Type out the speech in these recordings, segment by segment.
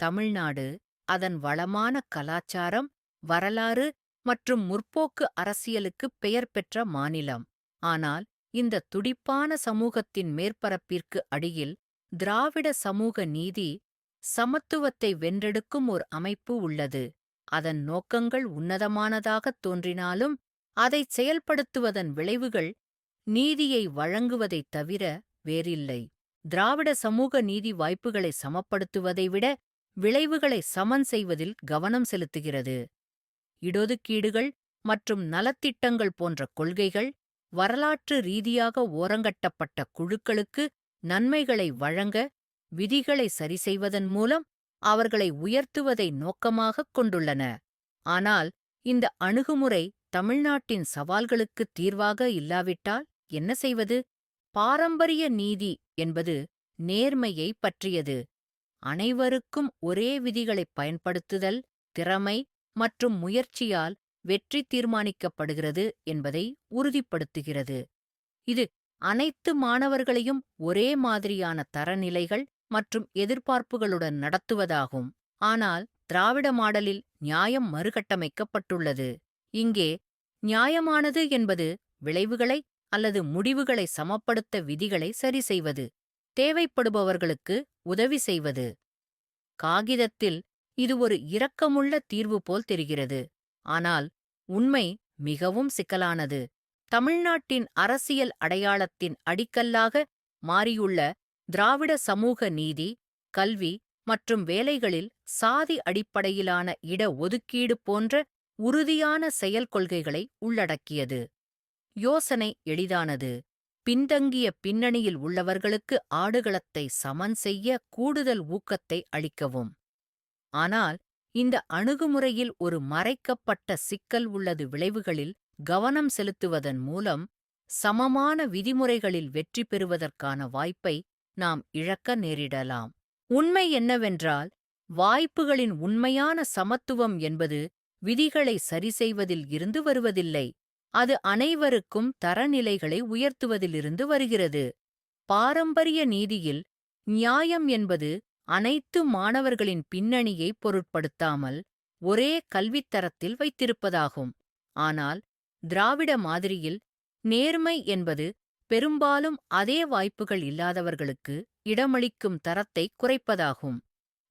தமிழ்நாடு அதன் வளமான கலாச்சாரம் வரலாறு மற்றும் முற்போக்கு அரசியலுக்கு பெயர் பெற்ற மாநிலம். ஆனால் இந்த துடிப்பான சமூகத்தின் மேற்பரப்பிற்கு அடியில் திராவிட சமூக நீதி சமத்துவத்தை வென்றெடுக்கும் ஒரு அமைப்பு உள்ளது. அதன் நோக்கங்கள் உன்னதமானதாகத் தோன்றினாலும் அதைச் செயல்படுத்துவதன் விளைவுகள் நீதியை வழங்குவதைத் தவிர வேறில்லை. திராவிட சமூக நீதி வாய்ப்புகளை சமப்படுத்துவதை விட விளைவுகளை சமன் செய்வதில் கவனம் செலுத்துகிறது. இடொதுக்கீடுகள் மற்றும் நலத்திட்டங்கள் போன்ற கொள்கைகள் வரலாற்று ரீதியாக ஓரங்கட்டப்பட்ட குழுக்களுக்கு நன்மைகளை வழங்க விதிகளை சரிசெய்வதன் மூலம் அவர்களை உயர்த்துவதை நோக்கமாகக் கொண்டுள்ளன. ஆனால் இந்த அணுகுமுறை தமிழ்நாட்டின் சவால்களுக்குத் தீர்வாக இல்லாவிட்டால் என்ன செய்வது? பாரம்பரிய நீதி என்பது நேர்மையை பற்றியது. அனைவருக்கும் ஒரே விதிகளைப் பயன்படுத்துதல் திறமை மற்றும் முயற்சியால் வெற்றி தீர்மானிக்கப்படுகிறது என்பதை உறுதிப்படுத்துகிறது. இது அனைத்து மாணவர்களையும் ஒரே மாதிரியான தரநிலைகள் மற்றும் எதிர்பார்ப்புகளுடன் நடத்துவதாகும். ஆனால் திராவிட மாடலில் நியாயம் மறுகட்டமைக்கப்பட்டுள்ளது. இங்கே நியாயமானது என்பது விளைவுகளை அல்லது முடிவுகளை சமப்படுத்த விதிகளை சரி செய்வது. தேவைப்படுபவர்களுக்கு உதவி செய்வது. காகிதத்தில் இது ஒரு இரக்கமுள்ள தீர்வு போல் தெரிகிறது. ஆனால் உண்மை மிகவும் சிக்கலானது. தமிழ்நாட்டின் அரசியல் அடையாளத்தின் அடிக்கல்லாக மாறியுள்ள திராவிட சமூக நீதி கல்வி மற்றும் வேலைகளில் சாதி அடிப்படையிலான இட ஒதுக்கீடு போன்ற உறுதியான செயல் கொள்கைகளை உள்ளடக்கியது. யோசனை எளிதானது. பின்தங்கிய பின்னணியில் உள்ளவர்களுக்கு ஆடுகளத்தை சமன் செய்ய கூடுதல் ஊக்கத்தை அளிக்கவும். ஆனால் இந்த அணுகுமுறையில் ஒரு மறைக்கப்பட்ட சிக்கல் உள்ளது விளைவுகளில் கவனம் செலுத்துவதன் மூலம் சமமான விதிமுறைகளில் வெற்றி பெறுவதற்கான வாய்ப்பை நாம் இழக்க நேரிடலாம். உண்மை என்னவென்றால் வாய்ப்புகளின் உண்மையான சமத்துவம் என்பது விதிகளை சரிசெய்வதில் இருந்து வருவதில்லை. அது அனைவருக்கும் தரநிலைகளை உயர்த்துவதிலிருந்து வருகிறது. பாரம்பரிய நீதியில் நியாயம் என்பது அனைத்து மாணவர்களின் பின்னணியை பொருட்படுத்தாமல் ஒரே கல்வித்தரத்தில் வைத்திருப்பதாகும். ஆனால் திராவிட மாதிரியில் நேர்மை என்பது பெரும்பாலும் அதே வாய்ப்புகள் இல்லாதவர்களுக்கு இடமளிக்கும் தரத்தை குறைப்பதாகும்.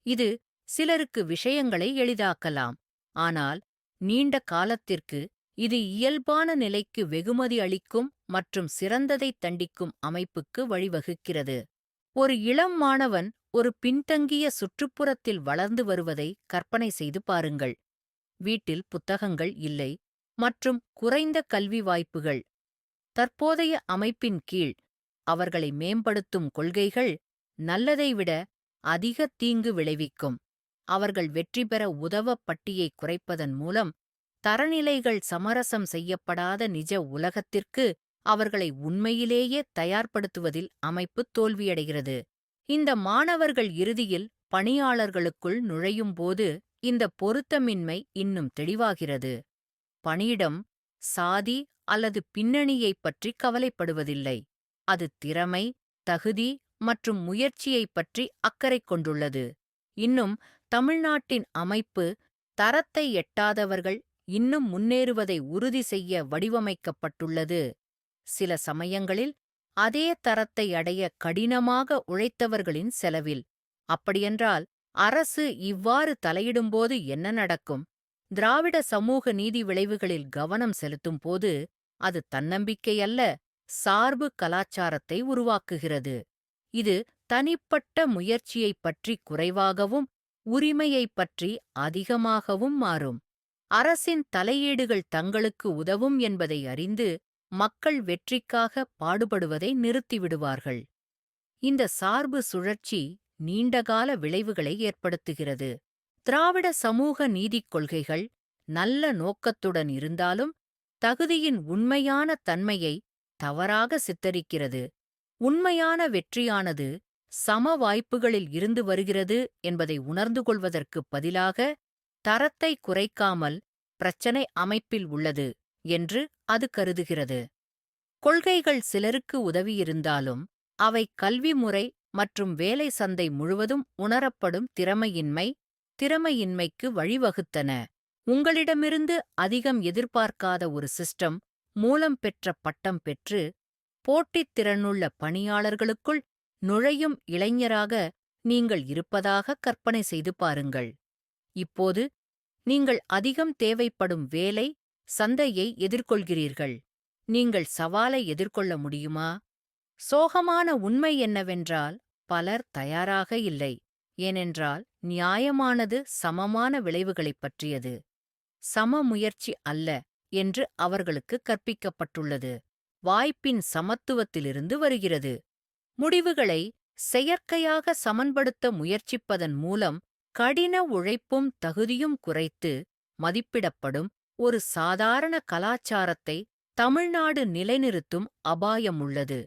இது சிலருக்கு விஷயங்களை எளிதாக்கலாம். ஆனால் நீண்ட காலத்திற்கு இது இயல்பான நிலைக்கு வெகுமதி அளிக்கும் மற்றும் சிறந்ததைத் தண்டிக்கும் அமைப்புக்கு வழிவகுக்கிறது. ஒரு இளம் மாணவன் ஒரு பின்தங்கிய சுற்றுப்புறத்தில் வளர்ந்து வருவதை கற்பனை செய்து பாருங்கள். வீட்டில் புத்தகங்கள் இல்லை மற்றும் குறைந்த கல்வி வாய்ப்புகள். தற்போதைய அமைப்பின் கீழ் அவர்களை மேம்படுத்தும் கொள்கைகள் நல்லதை விட அதிக தீங்கு விளைவிக்கும். அவர்கள் வெற்றி பெற உதவ பட்டியை குறைப்பதன் மூலம் தரநிலைகள் சமரசம் செய்யப்படாத நிஜ உலகத்திற்கு அவர்களை உண்மையிலேயே தயார்படுத்துவதில் அமைப்பு தோல்வியடைகிறது. இந்த மாணவர்கள் இறுதியில் பணியாளர்களுக்குள் நுழையும்போது இந்த பொருத்தமின்மை இன்னும் தெளிவாகிறது. பணியிடம் சாதி அல்லது பின்னணியைப் பற்றி கவலைப்படுவதில்லை. அது திறமை தகுதி மற்றும் முயற்சியைப் பற்றி அக்கறை கொண்டுள்ளது. இன்னும் தமிழ்நாட்டின் அமைப்பு தரத்தை எட்டாதவர்கள் இன்னும் முன்னேறுவதை உறுதி செய்ய வடிவமைக்கப்பட்டுள்ளது. சில சமயங்களில் அதே தரத்தை அடைய கடினமாக உழைத்தவர்களின் செலவில். அப்படியென்றால் அரசு இவ்வாறு தலையிடும்போது என்ன நடக்கும்? திராவிட சமூக நீதி விளைவுகளில் கவனம் செலுத்தும் போது அது தன்னம்பிக்கையல்ல சார்பு கலாச்சாரத்தை உருவாக்குகிறது. இது தனிப்பட்ட முயற்சியைப் பற்றி குறைவாகவும் உரிமையைப் பற்றி அதிகமாகவும் மாறும். அரசின் தலையீடுகள் தங்களுக்கு உதவும் என்பதை அறிந்து மக்கள் வெற்றிக்காக பாடுபடுவதை நிறுத்திவிடுவார்கள். இந்த சார்பு சுழற்சி நீண்டகால விளைவுகளை ஏற்படுத்துகிறது. திராவிட சமூக நீதிக் கொள்கைகள் நல்ல நோக்கத்துடன் இருந்தாலும் தகுதியின் உண்மையான தன்மையை தவறாக சித்தரிக்கிறது. உண்மையான வெற்றியானது சம வாய்ப்புகளில் இருந்து வருகிறது என்பதை உணர்ந்து கொள்வதற்குப் பதிலாக தரத்தை குறைக்காமல் பிரச்சனை அமைப்பில் உள்ளது என்று அது கருதுகிறது. கொள்கைகள் சிலருக்கு உதவியிருந்தாலும் அவை கல்வி முறை மற்றும் வேலை சந்தை முழுவதும் உணரப்படும் திறமையின்மை திறமையின்மைக்கு வழிவகுத்தன. உங்களிடமிருந்து அதிகம் எதிர்பார்க்காத ஒரு சிஸ்டம் மூலம் பெற்ற பட்டம் பெற்று போட்டித் திறனுள்ள பணியாளர்களுக்குள் நுழையும் இளைஞராக நீங்கள் இருப்பதாக கற்பனை செய்து பாருங்கள். இப்போது நீங்கள் அதிகம் தேவைப்படும் வேலை சந்தையை எதிர்கொள்கிறீர்கள். நீங்கள் சவாலை எதிர்கொள்ள முடியுமா? சோகமான உண்மை என்னவென்றால் பலர் தயாராக இல்லை. ஏனென்றால் நியாயமானது சமமான விளைவுகளைப் பற்றியது. சம முயற்சி அல்ல என்று அவர்களுக்கு கற்பிக்கப்பட்டுள்ளது. வாய்ப்பின் சமத்துவத்திலிருந்து வருகிறது. முடிவுகளை செயற்கையாக சமன்படுத்த முயற்சிப்பதன் மூலம் கடின உழைப்பும் தகுதியும் குறைத்து மதிப்பிடப்படும் ஒரு சாதாரண கலாச்சாரத்தை தமிழ்நாடு நிலைநிறுத்தும் அபாயமுள்ளது.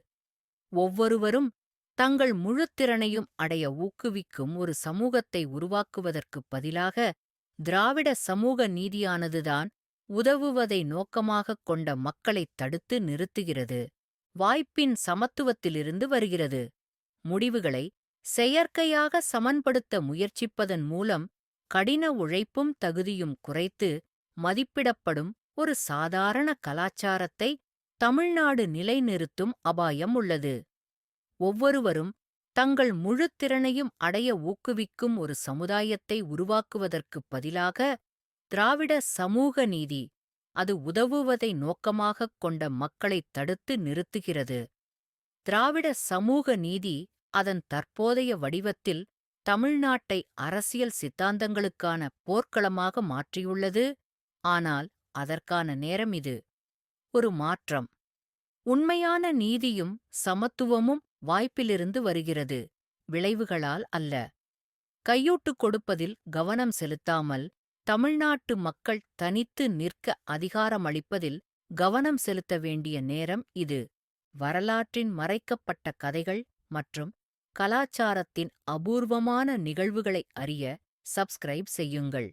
ஒவ்வொருவரும் தங்கள் முழுத்திறனையும் அடைய ஊக்குவிக்கும் ஒரு சமூகத்தை உருவாக்குவதற்குப் பதிலாக திராவிட சமூக நீதியானதுதான் உதவுவதை நோக்கமாகக் கொண்ட மக்களைத் தடுத்து நிறுத்துகிறது. வாய்ப்பின் சமத்துவத்திலிருந்து வருகிறது. முடிவுகளை செயற்கையாக சமன்படுத்த முயற்சிப்பதன் மூலம் கடின உழைப்பும் தகுதியும் குறைத்து மதிப்பிடப்படும் ஒரு சாதாரண கலாச்சாரத்தை தமிழ்நாடு நிலைநிறுத்தும் அபாயம் உள்ளது. ஒவ்வொருவரும் தங்கள் முழுத் திறனையும் அடைய ஊக்குவிக்கும் ஒரு சமுதாயத்தை உருவாக்குவதற்குப் பதிலாக திராவிட சமூக நீதி அது உதவுவதை நோக்கமாகக் கொண்ட மக்களைத் தடுத்து நிறுத்துகிறது. திராவிட சமூக நீதி அதன் தற்போதைய வடிவத்தில் தமிழ்நாட்டை அரசியல் சித்தாந்தங்களுக்கான போர்க்களமாக மாற்றியுள்ளது. ஆனால் அதற்கான நேரம் இது. ஒரு மாற்றம். உண்மையான நீதியும் சமத்துவமும் வாய்ப்பிலிருந்து வருகிறது. விளைவுகளால் அல்ல. கையூட்டுக் கொடுப்பதில் கவனம் செலுத்தாமல் தமிழ்நாட்டு மக்கள் தனித்து நிற்க அதிகாரமளிப்பதில் கவனம் செலுத்த வேண்டிய நேரம் இது. வரலாற்றின் மறைக்கப்பட்ட கதைகள் மற்றும் கலாச்சாரத்தின் அபூர்வமான நிகழ்வுகளை அறிய சப்ஸ்கிரைப் செய்யுங்கள்.